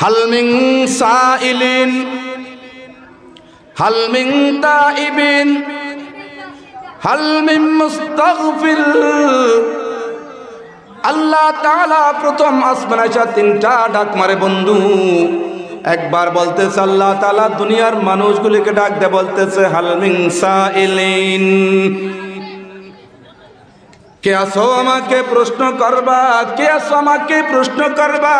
হালমিং সাইলিন হালমিং তাইবিন হালমিং মুস্তাগফির আল্লাহ তাআলা প্রথম আসমান আইসা তিনটা ডাক মারে, বন্ধু। একবার বলতেছে আল্লাহ তাআলা, দুনিয়ার মানুষগুলিকে ডাক দে, বলতেছে হালমিং সাইলিন। কে আসো আমাকে প্রশ্ন করবা? কে আসো আমাকে প্রশ্ন করবা?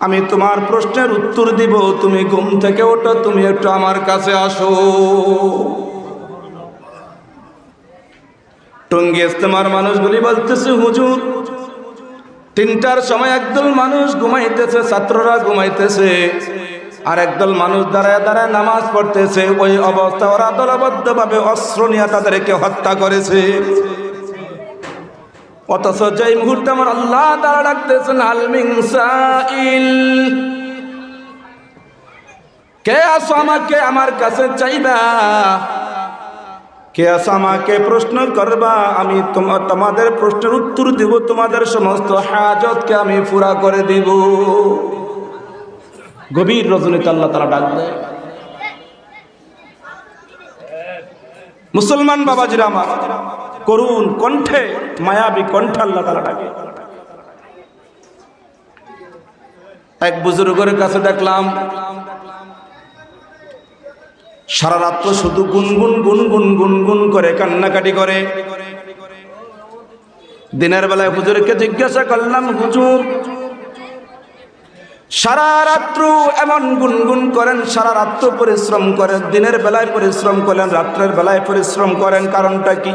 আমি তোমার প্রশ্নের উত্তর দিব, তুমি ঘুম থেকে ওঠো, তুমি একটু আমার কাছে আসো। টঙ্গি ইস্তেমার মানুষগুলি বলতেছে, হুজুর, তিনটার সময় একদল মানুষ ঘুমাইতেছে, ছাত্ররা ঘুমাইতেছে, আর একদল মানুষ দাঁড়ায় দাঁড়ায় নামাজ পড়তেছে। ওই অবস্থা ওরা দলবদ্ধ ভাবে অস্ত্র নিয়ে তাদেরকে হত্যা করেছে। অথচ যেই মুহূর্তে আমার আল্লাহ তারা ডাকতেছেন আলমিং কে আসো আমাকে আমার কাছে চাইবা? কে আসো আমাকে প্রশ্ন করবা? আমি তোমার তোমাদের প্রশ্নের উত্তর দিব, তোমাদের সমস্ত হাজতকে আমি পুরা করে দিব। গভীর রজনীতে আল্লাহ তারা ডাক মুসলমান বাবাজিরা আমার করুন কণ্ঠে, মায়াবী কণ্ঠে আল্লাহ তারা ডাকে। এক বুজুর্গের কাছে দেখলাম, সারা রাত্র শুধু গুনগুন গুনগুন গুনগুন করে, কান্নাকাটি করে। দিনের বেলায় হুজুরকে জিজ্ঞাসা করলাম, হুজুর, সারা রাত্র এমন গুনগুন করেন, সারা রাত্র পরিশ্রম করেন, দিনের বেলায় পরিশ্রম করেন, রাত্রের বেলায় পরিশ্রম করেন, কারণটা কি?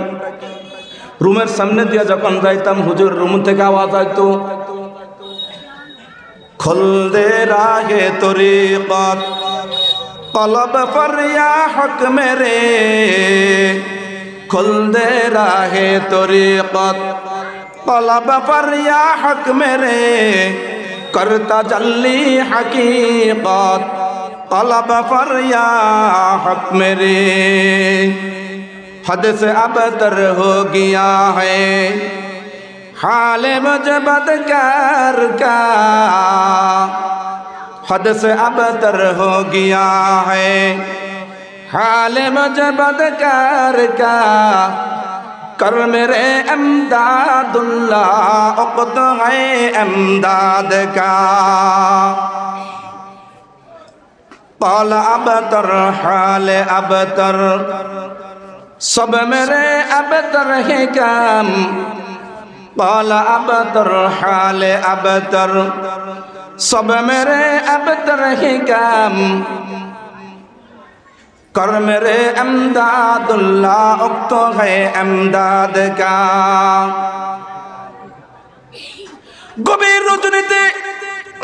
রুমের সামনে দিয়ে যখন যাইতাম, হুজুর রুম থেকে আওয়াজ আইতো, খলদে রাগে তরিকত, কলব ফরিয়া হক মেরে, খলদে রাহে তরিকত, কলব ফরিয়া হক মেরে, করতা জল্লি হকিকত, কলব ফরিয়া হক মেরে। حد سے ابتر ہو گیا ہے۔ حال مجھ کر کا۔ حد سے ابتر ہو گیا ہے۔ حال مجھ بدکار کا۔ کر میرے امداد اللہ اقت ہے امداد کا۔ پال ابتر حال ابتر সব মেরে আবতর হে কাম। قال হালে حال ابتر সব মেরে ابتر হে কাম। কর মেরে আমদাদুল্লাহ, উক্ত হে আমদাদ امداد গভীর রচনীতে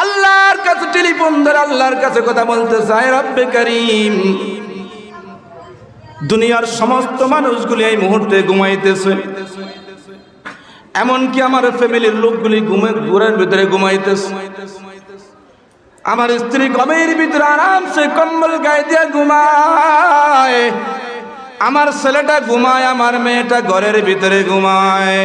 আল্লাহর কাছে টেলিফোন ধরে আল্লাহর কাছে কথা বলতে চায় রব্বে করিম। দুনিয়ার সমস্ত মানুষগুলি এই মুহূর্তে ঘুমাইতেছে। এমনকি আমার ফ্যামিলির লোকগুলি ঘুমে, ঘুরের ভিতরে ঘুমাইতেছে। আমার স্ত্রী গমের ভিতরে আরামসে কম্বল গায়ে দিয়ে ঘুমায়। আমার ছেলেটা ঘুমায়, আমার মেয়েটা ঘরের ভিতরে ঘুমায়।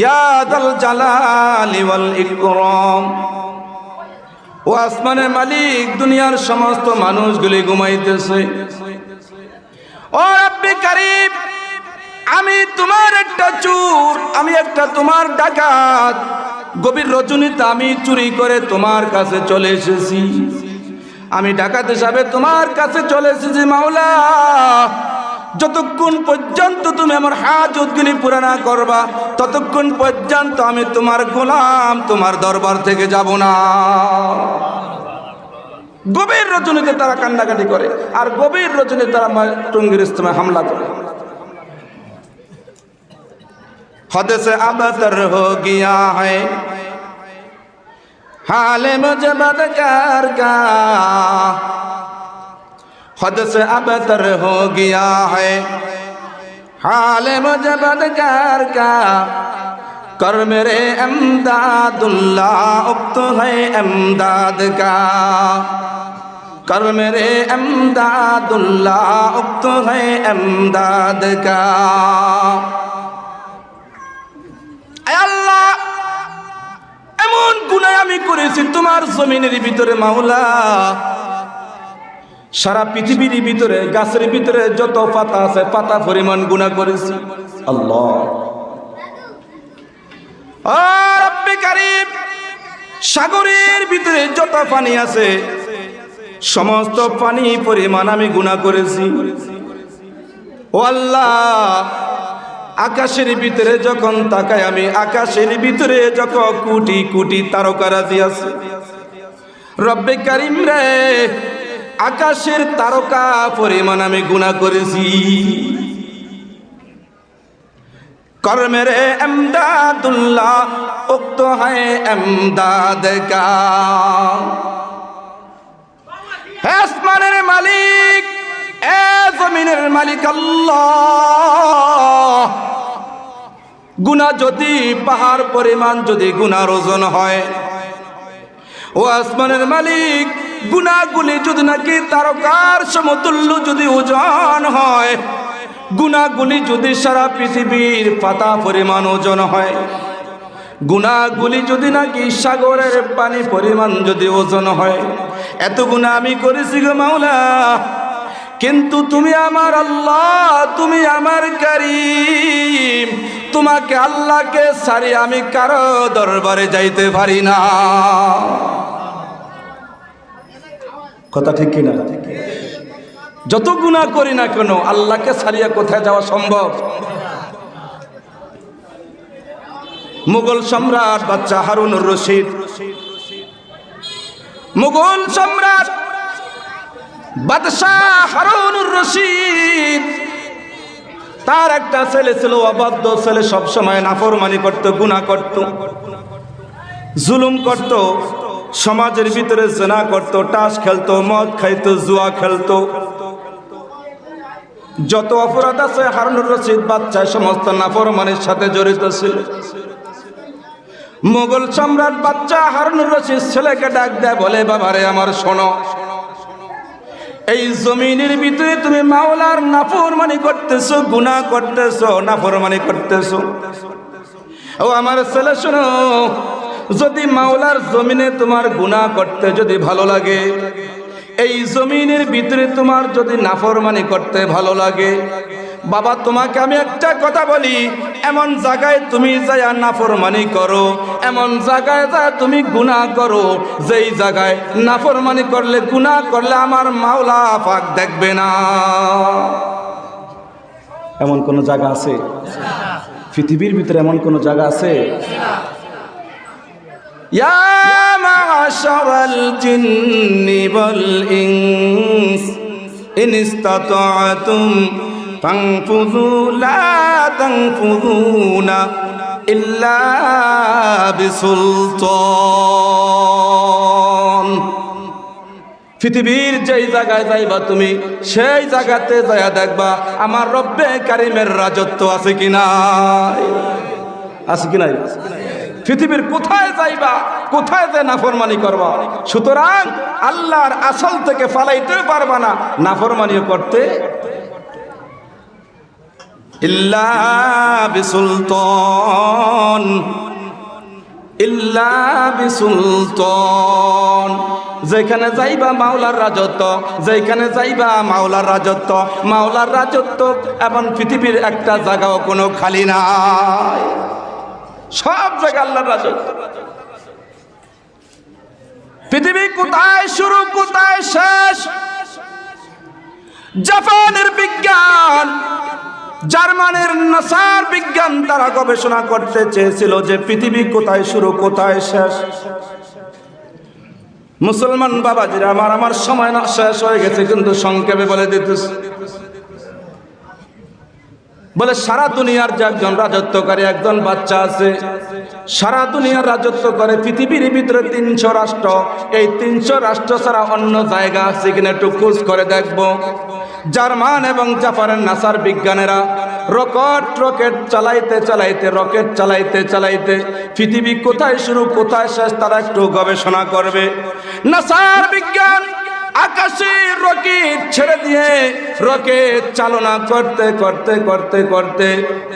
ইয়াদাল জালালি ওয়াল ও আসমানের মালিক, দুনিয়ার সমস্ত মানুষগুলি ঘুমাইতেছে। ও রব্বি কারিম, আমি তোমার একটা চুর, আমি একটা তোমার ডাকাত। গভীর রজনীতে আমি চুরি করে তোমার কাছে চলে এসেছি। আমি ডাকাত হিসাবে তোমার কাছে চলে এসেছি, মাওলা। যতক্ষণ পর্যন্ত তুমি আমার হাজতগুলি পুরানা করবা, ততক্ষণ পর্যন্ত আমি তোমার গোলাম, তোমার দরবার থেকে যাব না। গভীর রচনীতে তারা কান্নাকাটি করে, আর গভীর রচনীতে তারা টঙ্গির ইস্তমে হামলা করে। হদেশে আবাতর হো গিয়া হয় হালে মুজে বদকার কা हद से अब तर हो गया है हाल मुझे बदकार का कर मेरे अमदादुल्ला उक्त है अमदाद का कर मेरे अमदादुल्ला उक्त है अमदाद का আল্লাহ এমন গুনায় আমি করেছি তোমার জমিনের ভিতরে মাওলা সারা পৃথিবীর ভিতরে, গাছের ভিতরে যত পাতা আছে, পাতা পরিমাণ গুণা করেছি। আল্লাহ। সাগরের ভিতরে যত পানি আছে, সমস্ত পানি পরিমাণ আমি গুণা করেছি। ও আল্লাহ, আকাশের ভিতরে যখন তাকাই আমি, আকাশের ভিতরে যখন কোটি কোটি তারকারাজি আছে। রব্বে কারিম রে আকাশের তারকা পরিমাণ আমি গুণা করেছি। কর্মের এমদাদুল্লাহ উক্ত হয় এমদাদ কা মালিক এ জমিনের মালিক আল্লাহ। গুণা যদি পাহাড় পরিমাণ, যদি গুনার ওজন হয়, ও আসমানের মালিক গুণাগুলি যদি নাকি তারকার সমতুল্য যদি ওজন হয়, গুণাগুলি যদি সারা পৃথিবীর পাতা পরিমাণ ওজন হয়, গুণাগুলি যদি নাকি সাগরের পানি পরিমাণ যদি ওজন হয়, এত গুণা আমি করেছি গো মাওলা। কিন্তু তুমি আমার আল্লাহ, তুমি আমার কারিম, তোমাকে আল্লাহকে সারি আমি কারও দরবারে যাইতে পারি না। কথা ঠিক কিনা? যত গুণা করি না কেন, আল্লাহকে সারিয়া কোথায় যাওয়া সম্ভব? মুঘল সম্রাট বাচ্চা হারুন রশিদ। মুঘল সম্রাট বাদশাহ হারুনুর রশিদ। তার একটা ছেলে ছিল, অবাধ্য ছেলে, সবসময় নাফরমানি করত গুণা করত, জুলুম করত। সমাজের ভিতরে জেনা করত, টাস খেলতো, মদ খাইতো, জুয়া খেলতো। যত অপরাধ আছে, হারুনুর রশিদ বাচ্চায় সমস্ত নাফরমানির সাথে জড়িত ছিল। মোগল সম্রাট বাচ্চা হারুনুর রশিদ ছেলেকে ডাক দেয়, বলে, বাবারে, আমার শোনো। এই জমিনের ভিতরে তুমি মাওলার নাফরমানি করতেছো, গুনাহ করতেছো, নাফরমানি করতেছো। ও আমার ছেলে, শোনো। যদি মাওলার জমিনে তোমার গুনাহ করতে যদি ভালো লাগে, এই জমিনের ভিতরে তোমার যদি নাফরমানি করতে ভালো লাগে, বাবা তোমাকে আমি একটা কথা বলি, এমন জায়গায় তুমি যায়া নাফরমানি করো, এমন জায়গায় যা তুমি গুনাহ করো, যেই জায়গায় নাফরমানি করলে, গুনাহ করলে আমার মাওলা পাক দেখবে না। এমন কোন জায়গা আছে? পৃথিবীর ভিতরে এমন কোন জায়গা আছে? يا معشر الجن والإنس إن استطعتم فانفذوا لا تنفذون إلا بسلطان পৃথিবীর যেই জায়গায় যাইবা তুমি সেই জায়গাতে যাইয়া দেখবা আমার রব্বে কারিমের রাজত্ব আছে কি নাই আছে কি নাই পৃথিবীর কোথায় যাইবা, কোথায় যে নাফরমানি করবা? সুতরাং আল্লাহর আসল থেকে ফালাইতেও পারবা না, নাফরমানিও করতে ইল্লা ইল্লা যেখানে যাইবা মাওলার রাজত্ব, যেখানে যাইবা মাওলার রাজত্ব মাওলার রাজত্ব এবং পৃথিবীর একটা জায়গাও কোনো খালি নাই। সব জায়গা আল্লাহর রাজত্ব। পৃথিবী কোথায় শুরু, কোথায় শেষ? জাপানের বিজ্ঞান, জার্মানের নাসার বিজ্ঞান তারা গবেষণা করতে চেয়েছিল যে পৃথিবী কোথায় শুরু, কোথায় শেষ। মুসলমান বাবাজিরা, আমার আমার সময় না, শেষ হয়ে গেছে, কিন্তু সংক্ষেপে বলে দিতেছে। বলে, সারা দুনিয়ার যে একজন রাজত্বকারী, একজন বাচ্চা আছে, সারা দুনিয়ার রাজত্ব করে, পৃথিবীর ভিতরে তিনশো রাষ্ট্র। এই তিনশো রাষ্ট্র ছাড়া অন্য জায়গা আছে কিনা একটু খোঁজ করে দেখব। জার্মান এবং জাপানের নাসার বিজ্ঞানীরা রকেট রকেট চালাইতে চালাইতে, রকেট চালাইতে চালাইতে, পৃথিবী কোথায় শুরু, কোথায় শেষ, তারা একটু গবেষণা করবে। নাসার বিজ্ঞান আকাশে রকেট ছেড়ে দিয়ে রকেট চালনা করতে করতে করতে করতে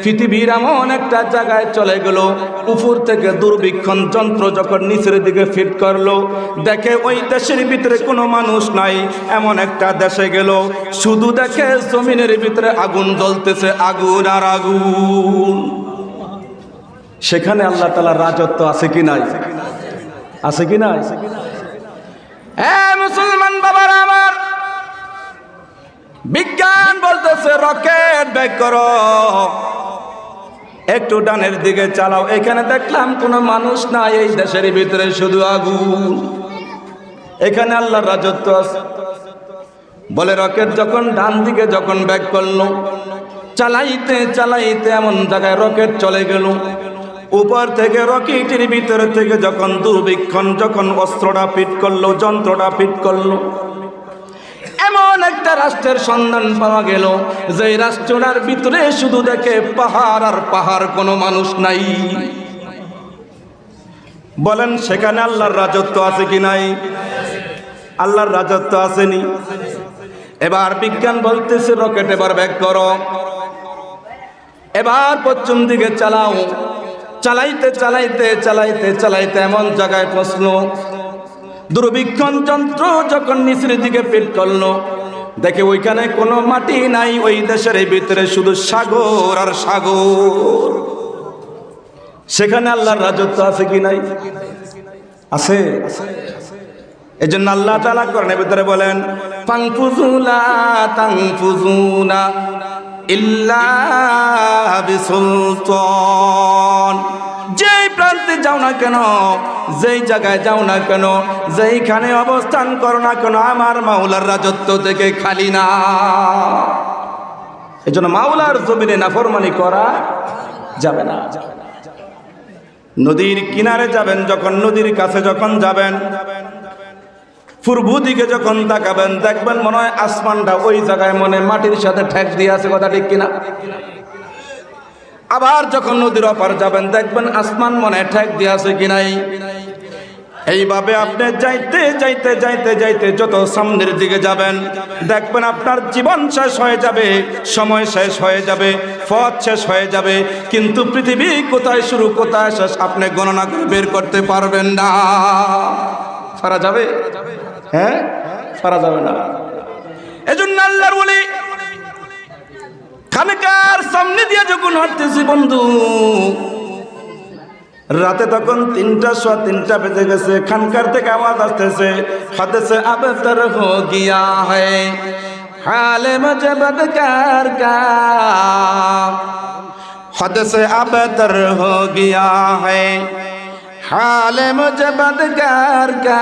পৃথিবীর এমন একটা জায়গায় চলে গেল। উপর থেকে দূরবীক্ষণ যন্ত্র যখন নিচের দিকে ফিট করল, দেখে ওই দেশের ভিতরে কোনো মানুষ নাই, এমন একটা দেশে গেল। শুধু দেখে জমিনের ভিতরে আগুন জ্বলতেছে, আগুন আর আগুন। সেখানে আল্লাহ তালার রাজত্ব আছে কি নাই? আছে কি নাই এ মুসলমান বাবার আমার বিজ্ঞান বলতেছে, রকেট ব্যাক করো। একটু ডানের দিকে চালাও। এখানে দেখলাম কোনো মানুষ নাই এই দেশের ভিতরে, শুধু আগুন। এখানে আল্লাহর রাজত্ব আছে। বলে রকেট যখন ডান দিকে যখন ব্যাক করল, চালাইতে চালাইতে এমন জায়গায় রকেট চলে গেল। উপর থেকে রকেটের ভিতরে থেকে যখন দুর্বীক্ষণ, যখন অস্ত্রটা ফিট করল, যন্ত্রটা ফিট করল এমন একটা রাষ্ট্রের সন্ধান পাওয়া গেল যে রাষ্ট্রটার ভিতরে শুধু দেখে পাহাড় আর পাহাড় কোনো মানুষ নাই। বলেন, সেখানে আল্লাহর রাজত্ব আছে কি নাই? আল্লাহর রাজত্ব আসেনি। এবার বিজ্ঞান বলতেছে রকেট এবার ব্যাক করো। এবার পশ্চিম দিকে চালাও। চালাইতে চালাইতে চালাইতে চালাইতে এমন জায়গায় পৌঁছলো। দূরবীক্ষণ যন্ত্র যখন নিচের দিকে পেট করল দেখে ওইখানে কোনো মাটি নাই, ওই দেশের ভিতরে শুধু সাগর আর সাগর। সেখানে আল্লাহর রাজত্ব আছে কি নাই? আছে। এই জন্য আল্লাহ তালা করেন ভিতরে বলেন ফাংফুজুলা তাংফুজুনা ইল্লা বিসুলতান। যেই যাও না কেন, যেই জায়গায় যাও না কেন, যেইখানে অবস্থান করো না কেন, আমার মাওলার রাজত্ব থেকে খালি না। এই জন্য মাওলার জমিনে নাফরমানি করা যাবে না। নদীর কিনারে যাবেন, যখন নদীর কাছে যখন যাবেন পূর্ব দিকে যখন তাকাবেন, দেখবেন মনে হয় আসমানটা ওই জায়গায় মনে মাটির সাথে ঠেক দিয়ে আছে, কথা ঠিক কিনা? আবার যখন নদীর অপার যাবেন, দেখবেন আসমান মনে ঠেক দিয়ে আছে কিনাই এইভাবে আপনি যাইতে যাইতে যাইতে যাইতে যত সামনের দিকে যাবেন, দেখবেন আপনার জীবন শেষ হয়ে যাবে, সময় শেষ হয়ে যাবে, পথ শেষ হয়ে যাবে, কিন্তু পৃথিবী কোথায় শুরু, কোথায় শেষ আপনি গণনা করে বের করতে পারবেন না। পারা যাবে? হ্যাঁ? পারা যাবে না। এজন্য আল্লাহর বলি খানকার সামনে দিয়ে যখন হাঁটতেছি বন্ধু রাতে তখন তিনটা সোয়া তিনটা বেজে গেছে খানকার থেকে আওয়াজ আসতেছে হাতে সে আবেদর হো গিয়া হয় হালে মজে বদকার কা हद से अब तर हो गया है हाल मुझे बदकार का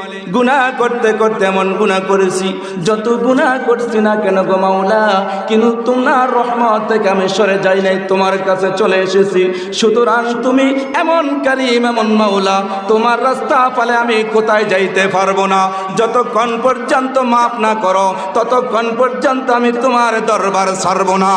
গুনাহ করতে করতে এমন গুনাহ করেছি। যত গুনাহ করছি না কেন গো মাওলা? কিন্তু তোমার রহমত থেকে আমি সরে যাই নাই, তোমার কাছে চলে এসেছি। সুতরাং তুমি এমন কারিম, এমন মাওলা, তোমার রাস্তা পালে আমি কোথায় যাইতে পারব না? যতক্ষণ পর্যন্ত মাফ না করো, ততক্ষণ পর্যন্ত আমি তোমার দরবার ছাড়বো না।